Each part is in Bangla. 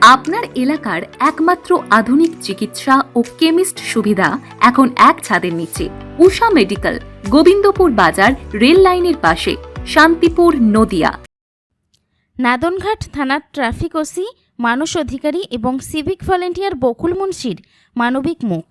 আপনার এলাকার একমাত্র আধুনিক চিকিৎসা ও কেমিস্ট সুবিধা এখন এক ছাদের নিচে। উষা মেডিকেল, গোবিন্দপুর বাজার, রেল লাইনের পাশে, শান্তিপুর, নদিয়া। নাদনঘাট থানার ট্রাফিক ওসি, মানুষ অধিকারী এবং সিভিক ভলেন্টিয়ার বকুল মুন্সির মানবিক মুখ।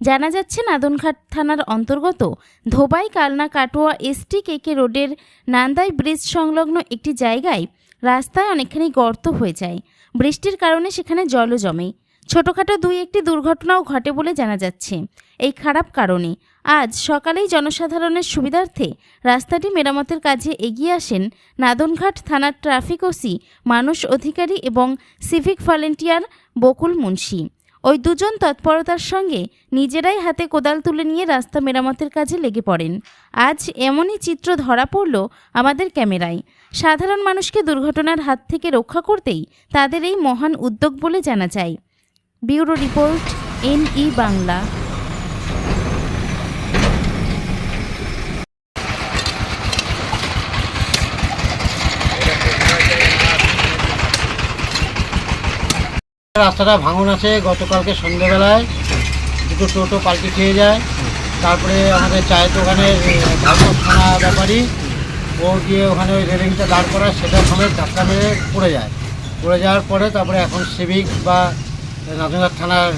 জানা যাচ্ছে নাদনঘাট থানার অন্তর্গত ধোবাই কালনা কাটোয়া এসটি কেকে রোডের নান্দাই ব্রিজ সংলগ্ন একটি জায়গায় রাস্তায় অনেকখানি গর্ত হয়ে যায়। বৃষ্টির কারণে সেখানে জলও জমে। ছোটোখাটো দুই একটি দুর্ঘটনাও ঘটে বলে জানা যাচ্ছে। এই খারাপ কারণে আজ সকালেই জনসাধারণের সুবিধার্থে রাস্তাটি মেরামতের কাজে এগিয়ে আসেন নাদনঘাট থানার ট্রাফিক ওসি মানুষ অধিকারী এবং সিভিক ভলেন্টিয়ার বকুল মুন্সি। ওই দুজন তৎপরতার সঙ্গে নিজেরাই হাতে কোদাল তুলে নিয়ে রাস্তা মেরামতের কাজে লেগে পড়েন। আজ এমনই চিত্র ধরা পড়ল আমাদের ক্যামেরায়। সাধারণ মানুষকে দুর্ঘটনার হাত থেকে রক্ষা করতেই তাদের এই মহান উদ্যোগ বলে জানা যায়। Bureau report, N E Bangla. রাস্তাটা ভাঙন আছে গতকালকে সন্ধ্যেবেলায় দুটো টোটো পাল্টে খেয়ে যায়। তারপরে আমাদের চায়ের দোকানের থানা ব্যাপারী ও গিয়ে ওখানে ওই রেলিংটা দাঁড় করা সেটা সমেত ধাক্কা মেরে পড়ে যায়। পড়ে যাওয়ার পরে তারপরে এখন সিভিক বা নাজনঘাট থানার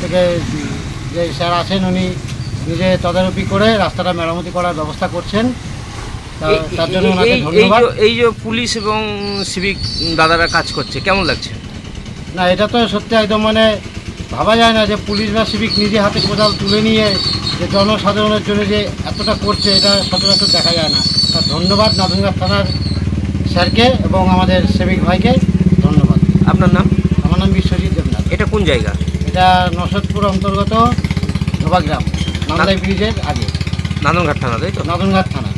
থেকে যে স্যার আছেন উনি নিজে তদারকি করে রাস্তাটা মেরামতি করার ব্যবস্থা করছেন। তার জন্য ওনাকে ধন্যবাদ। এই যে পুলিশ এবং সিভিক দাদারা কাজ করছে কেমন লাগছে? না এটা তো সত্যি একদম মানে ভাবা যায় না যে পুলিশ বা সিভিক নিজে হাতে কোদাল তুলে নিয়ে যে জনসাধারণের জন্য যে এতটা করছে এটা সচরাচর দেখা যায় না। তার ধন্যবাদ নাদনঘাট থানার স্যারকে এবং আমাদের সিভিক ভাইকে। ধন্যবাদ। আপনার নাম? আমার নাম বিশ্বজিৎ দেবনাথ। এটা কোন জায়গা? এটা নসদপুর অন্তর্গত ধোবাগ্রাম নান্দাই ব্রিজের আগে। নান্দনঘাট থানা তাই তো? নাদনঘাট থানা।